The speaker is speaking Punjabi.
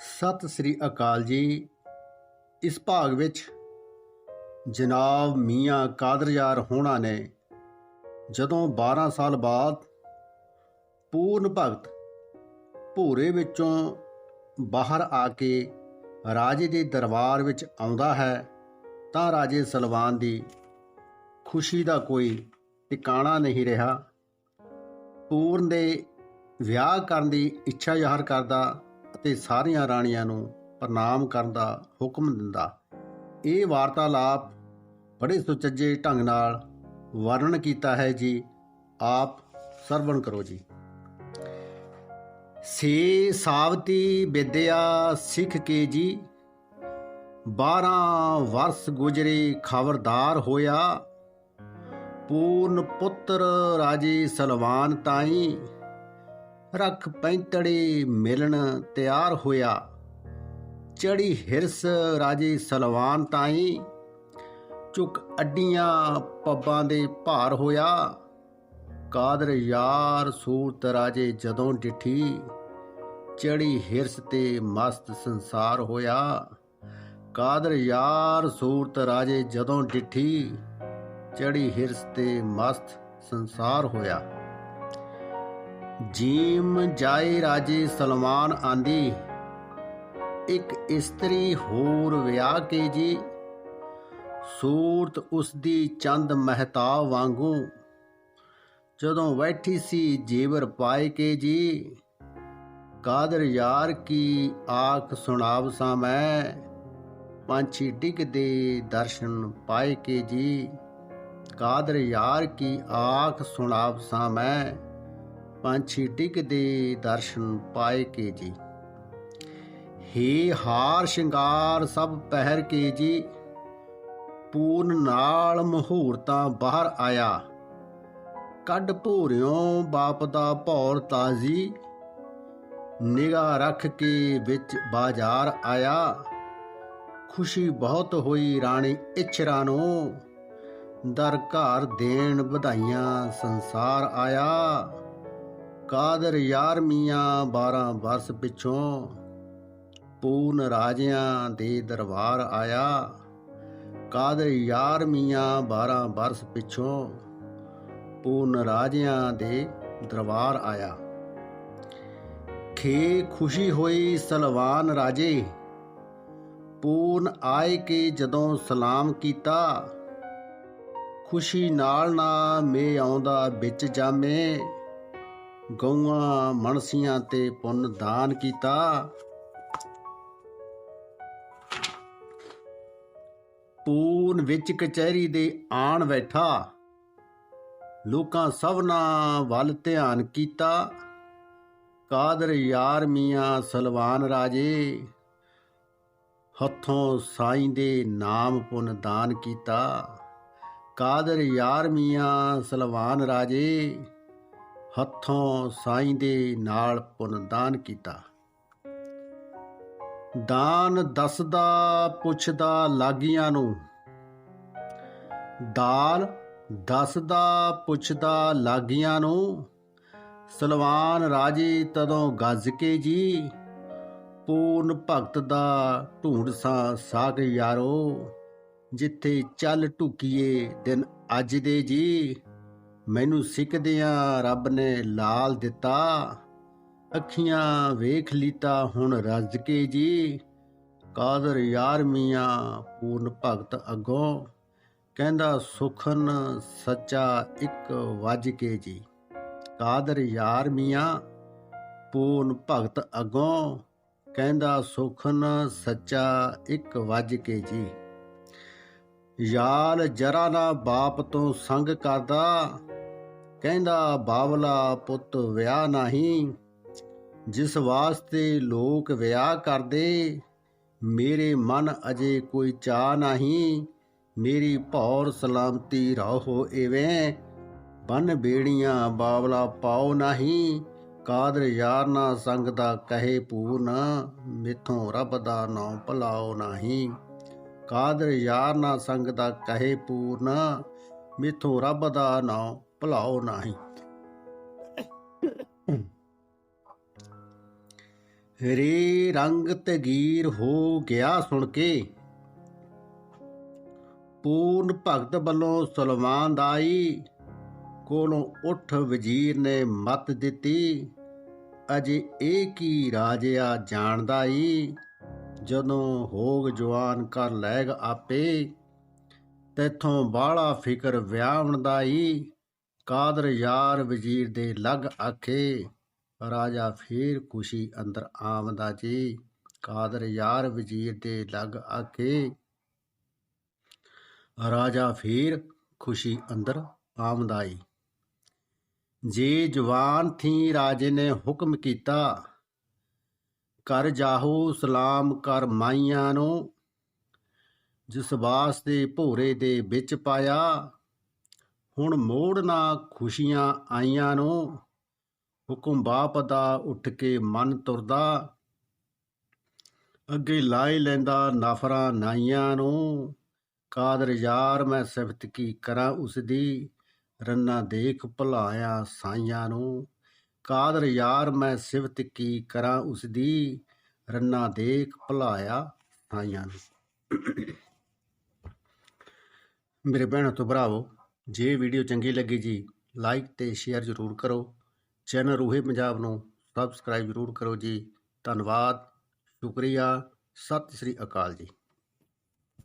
ਸਤਿ ਸ੍ਰੀ ਅਕਾਲ ਜੀ। ਇਸ ਭਾਗ ਵਿੱਚ ਜਨਾਬ ਮੀਆਂ ਕਾਦਰਯਾਰ ਹੋਣਾ ਨੇ ਜਦੋਂ 12 ਸਾਲ ਬਾਅਦ ਪੂਰਨ ਭਗਤ ਭੂਰੇ ਵਿੱਚੋਂ ਬਾਹਰ ਆ ਕੇ ਰਾਜੇ ਦੇ ਦਰਬਾਰ ਵਿੱਚ ਆਉਂਦਾ ਹੈ, ਤਾਂ ਰਾਜੇ ਸਲਵਾਨ ਦੀ ਖੁਸ਼ੀ ਦਾ ਕੋਈ ਟਿਕਾਣਾ ਨਹੀਂ ਰਿਹਾ। ਪੂਰਨ ਦੇ ਵਿਆਹ ਕਰਨ ਦੀ ਇੱਛਾ ਜ਼ਾਹਰ ਕਰਦਾ ਅਤੇ ਸਾਰੀਆਂ ਰਾਣੀਆਂ ਨੂੰ ਪ੍ਰਣਾਮ ਕਰਨ ਦਾ ਹੁਕਮ ਦਿੰਦਾ। ਇਹ ਵਾਰਤਾਲਾਪ ਬੜੇ ਸੁਚੱਜੇ ਢੰਗ ਨਾਲ ਵਰਣਨ ਕੀਤਾ ਹੈ ਜੀ। ਆਪ ਸਰਵਣ ਕਰੋ ਜੀ। ਸੇ ਸਾਵਤੀ ਵਿਦਿਆ ਸਿੱਖ ਕੇ ਜੀ 12 ਵਰਸ ਗੁਜਰੇ ਖਬਰਦਾਰ ਹੋਇਆ। ਪੂਰਨ ਪੁੱਤਰ ਰਾਜੇ ਸਲਵਾਨ ਤਾਈ ਰਖ ਪੈਂਤੜੇ ਮਿਲਣ ਤਿਆਰ ਹੋਇਆ। ਚੜੀ ਹਿਰਸ ਰਾਜੇ ਸਲਵਾਨ ਤਾਈ, ਚੁੱਕ ਅੱਡੀਆਂ ਪੱਬਾਂ ਦੇ ਭਾਰ ਹੋਇਆ। ਕਾਦਰ ਯਾਰ ਸੂਰਤ ਰਾਜੇ ਜਦੋਂ ਡਿਠੀ, ਚੜੀ ਹਿਰਸ ਤੇ ਮਸਤ ਸੰਸਾਰ ਹੋਇਆ। ਕਾਦਰ ਯਾਰ ਸੂਰਤ ਰਾਜੇ ਜਦੋਂ ਡਿਠੀ, ਚੜੀ ਹਿਰਸ ਤੇ ਮਸਤ ਸੰਸਾਰ ਹੋਇਆ। ਜੀਮ ਜਾਏ ਰਾਜੇ ਸਲਮਾਨ ਆਂਦੀ, ਇੱਕ ਇਸਤਰੀ ਹੋਰ ਵਿਆਹ ਕੇ ਜੀ। ਸੂਰਤ ਉਸ ਦੀ ਚੰਦ ਮਹਿਤਾ ਵਾਂਗੂ, ਜਦੋਂ ਬੈਠੀ ਸੀ ਜੀਵਰ ਪਾਏ ਕੇ ਜੀ, ਕਾਦਰ ਯਾਰ, ਕੀ ਆਖ ਸੁਣਾਵਸਾਂ ਮੈਂ? ਪੰਛੀ ਡਿੱਗਦੇ ਦਰਸ਼ਨ ਪਾਏ ਕੇ ਜੀ, ਕਾਦਰ ਯਾਰ, ਕੀ ਆਖ ਸੁਣਾਵਸਾਂ ਮੈਂ? ਪੰਛੀ ਡਿੱਗਦੇ ਦਰਸ਼ਨ ਪਾਏ ਕੇ ਜੀ। ਹੇ ਹਾਰ ਸ਼ਿੰਗਾਰ ਸਭ ਪਹਿਰ ਕੇ ਜੀ। ਪੂਰਨ ਨਾਲ ਮਹੂਰਤਾਂ ਬਾਹਰ ਆਇਆ। ਕੱਢ ਭੂਰਿਓ ਬਾਪ ਦਾ ਭੌਰ ਤਾਜ਼ੀ ਨਿਗਾਹ ਰੱਖ ਕੇ ਵਿੱਚ ਬਾਜ਼ਾਰ ਆਇਆ। ਖੁਸ਼ੀ ਬਹੁਤ ਹੋਈ ਰਾਣੀ ਇਛਰਾ ਨੂੰ। ਦਰ ਘਰ ਦੇਣ ਵਧਾਈਆਂ ਸੰਸਾਰ ਆਇਆ। ਕਾਦਰ ਯਾਰ ਮੀਆਂ 12 ਵਰਸ ਪਿਛੋਂ ਪੂਰਨ ਰਾਜਿਆਂ ਦੇ ਦਰਬਾਰ ਆਇਆ। ਕਾਦਰ ਯਾਰ ਮੀਆਂ 12 ਵਰਸ ਪਿਛੋਂ ਪੂਰਨ ਰਾਜਿਆਂ ਦੇ ਦਰਬਾਰ ਆਇਆ। ਖੇ ਖੁਸ਼ੀ ਹੋਈ ਸਲਵਾਨ ਰਾਜੇ, ਪੂਰਨ ਆਏ ਕੇ ਜਦੋਂ ਸਲਾਮ ਕੀਤਾ। ਖੁਸ਼ੀ ਨਾਲ ਨਾ ਮੇ ਆਉਂਦਾ ਵਿੱਚ ਜਾਮੇ ਗਊਆਂ ਮਣਸੀਆਂ ਤੇ ਪੁੰਨ ਦਾਨ ਕੀਤਾ। ਪੂਰਨ ਵਿੱਚ ਕਚਹਿਰੀ ਦੇ ਆਣ ਬੈਠਾ। ਲੋਕਾਂ ਸਭਨਾ ਵੱਲ ਧਿਆਨ ਕੀਤਾ। ਕਾਦਰ ਯਾਰ ਮੀਆਂ ਸਲਵਾਨ ਰਾਜੇ, ਹੱਥੋਂ ਸਾਈਂ ਦੇ ਨਾਮ ਪੁੰਨ ਦਾਨ ਕੀਤਾ। ਕਾਦਰ ਯਾਰ ਮੀਆਂ ਸਲਵਾਨ ਰਾਜੇ ਹੱਥੋਂ ਸਾਈਂ ਦੇ ਨਾਲ ਪੁੰਨਦਾਨ ਕੀਤਾ। ਦਾਨ ਦੱਸਦਾ, ਪੁੱਛਦਾ ਲਾਗੀਆਂ ਨੂੰ। ਦਾਲ ਦੱਸਦਾ, ਪੁੱਛਦਾ ਲਾਗੀਆਂ ਨੂੰ। ਸਲਵਾਨ ਰਾਜੇ ਤਦੋਂ ਗੱਜ ਕੇ ਜੀ, ਪੂਰਨ ਭਗਤ ਦਾ ਢੂੰਡ ਸਾ ਸਾਗ ਯਾਰੋ। ਜਿੱਥੇ ਚੱਲ ਢੁਕੀਏ ਦਿਨ ਅੱਜ ਦੇ ਜੀ। ਮੈਨੂੰ ਸਿੱਕਦਿਆਂ ਰੱਬ ਨੇ ਲਾਲ ਦਿੱਤਾ, ਅੱਖੀਆਂ ਵੇਖ ਲੀਤਾ ਹੁਣ ਰੱਜ ਕੇ ਜੀ। ਕਾਦਰ ਯਾਰ ਮੀਆਂ, ਪੂਰਨ ਭਗਤ ਅਗੋਂ, ਕਹਿੰਦਾ ਸੁਖਨ ਸੱਚਾ ਇੱਕ ਵੱਜ ਕੇ ਜੀ। ਕਾਦਰ ਯਾਰ ਮੀਆਂ, ਪੂਰਨ ਭਗਤ ਅਗੋਂ, ਕਹਿੰਦਾ ਸੁਖਨ ਸੱਚਾ ਇੱਕ ਵੱਜ ਕੇ ਜੀ। ਯਾਲ ਜਰਾ ਨਾ ਬਾਪ ਤੋਂ ਸੰਗ ਕਰਦਾ ਕਹਿੰਦਾ, ਬਾਵਲਾ ਪੁੱਤ ਵਿਆਹ ਨਹੀਂ, ਜਿਸ ਵਾਸਤੇ ਲੋਕ ਵਿਆਹ ਕਰਦੇ, ਮੇਰੇ ਮਨ ਅਜੇ ਕੋਈ ਚਾਹ ਨਹੀਂ, ਮੇਰੀ ਭੌਰ ਸਲਾਮਤੀ ਰਹੋ ਐਵੇਂ ਬਨ ਬੇੜੀਆਂ ਬਾਵਲਾ ਪਾਓ ਨਹੀਂ, ਕਾਦਰ ਯਾਰ ਨਾ ਸੰਗ ਦਾ ਕਹੇ ਪੂਰਨ, ਮਿੱਥੋਂ ਰੱਬ ਦਾ ਨਾਮ ਭਲਾਓ ਨਹੀਂ। ਕਾਦਰ ਯਾਰ ਨਾ ਸੰਗ ਦਾ ਕਹੇ ਪੂਰਨ, ਮਿੱਥੋਂ ਰੱਬ ਦਾ ਨਾਮ ਭਲਾਓ ਨਹੀਂ। ਰੇ ਰੰਗ ਤਗੀਰ ਹੋ ਗਿਆ ਸੁਣ ਕੇ। ਪੂਰਨ ਭਗਤ ਵੱਲੋਂ ਸੁਲਮਾਨ ਦਾਈ, ਕੋਲੋਂ ਉੱਠ ਵਜ਼ੀਰ ਨੇ ਮਤ ਦਿੱਤੀ, ਅਜੇ ਇਹ ਕੀ ਰਾਜਿਆ ਜਾਣਦਾ ਈ ਜਦੋਂ ਹੋਗ ਜਵਾਨ ਕਰ ਲੈਗ ਆਪੇ, ਤੈਥੋਂ ਬਾਹਲਾ ਫਿਕਰ ਵਿਆਹਣ ਦਾ ਈ ਕਾਦਰ ਯਾਰ ਵਜ਼ੀਰ ਦੇ ਲਗ ਆਖੇ, ਰਾਜਾ ਫੇਰ ਖੁਸ਼ੀ ਅੰਦਰ ਆਮਦਾ ਜੀ। ਕਾਦਰ ਯਾਰ ਵਜ਼ੀਰ ਦੇ ਲਗ ਆਖੇ, ਰਾਜਾ ਫੇਰ ਖੁਸ਼ੀ ਅੰਦਰ ਆਮਦਾ ਈ। ਜੇ ਜਵਾਨ ਥੀ ਰਾਜੇ ਨੇ ਹੁਕਮ ਕੀਤਾ ਕਰ ਜਾਹੋ, ਸਲਾਮ ਕਰ ਮਾਈਆਂ ਨੂੰ। ਜਿਸ ਦੇ ਭੋਰੇ ਦੇ ਵਿੱਚ ਪਾਇਆ ਹੁਣ ਮੋੜ ਨਾ ਖੁਸ਼ੀਆਂ ਆਈਆਂ ਨੂੰ, ਹੁਕਮ ਬਾਪ ਦਾ ਉੱਠ ਕੇ ਮਨ ਤੁਰਦਾ। ਅੱਗੇ ਲਾਈ ਲੈਂਦਾ ਨਾਫਰਾਂ ਨਾਈਆਂ ਨੂੰ, ਕਾਦਰ ਯਾਰ ਮੈਂ ਸਿਫਤ ਕੀ ਕਰਾਂ ਉਸ ਦੀ ਰੰਨਾ ਦੇਖ ਭੁਲਾਇਆ ਸਾਈਆਂ ਨੂੰ। ਕਾਦਰ ਯਾਰ ਮੈਂ ਸਿਫਤ ਕੀ ਕਰਾਂ ਉਸ ਦੀ ਰੰਨਾ ਦੇਖ ਭੁਲਾਇਆ ਸਾਈਆਂ ਨੂੰ। ਮੇਰੇ ਭੈਣਾਂ ਤੋਂ ਭਰਾਵੋ ਜੇ ਵੀਡੀਓ ਚੰਗੀ ਲੱਗੀ ਜੀ ਲਾਈਕ ਤੇ ਸ਼ੇਅਰ ਜ਼ਰੂਰ ਕਰੋ। ਚੈਨਲ ਰੂਹੇ ਪੰਜਾਬ ਨੂੰ ਸਬਸਕ੍ਰਾਈਬ ਜ਼ਰੂਰ ਕਰੋ ਜੀ। ਧੰਨਵਾਦ, ਸ਼ੁਕਰੀਆ, ਸਤਿ ਸ੍ਰੀ ਅਕਾਲ ਜੀ।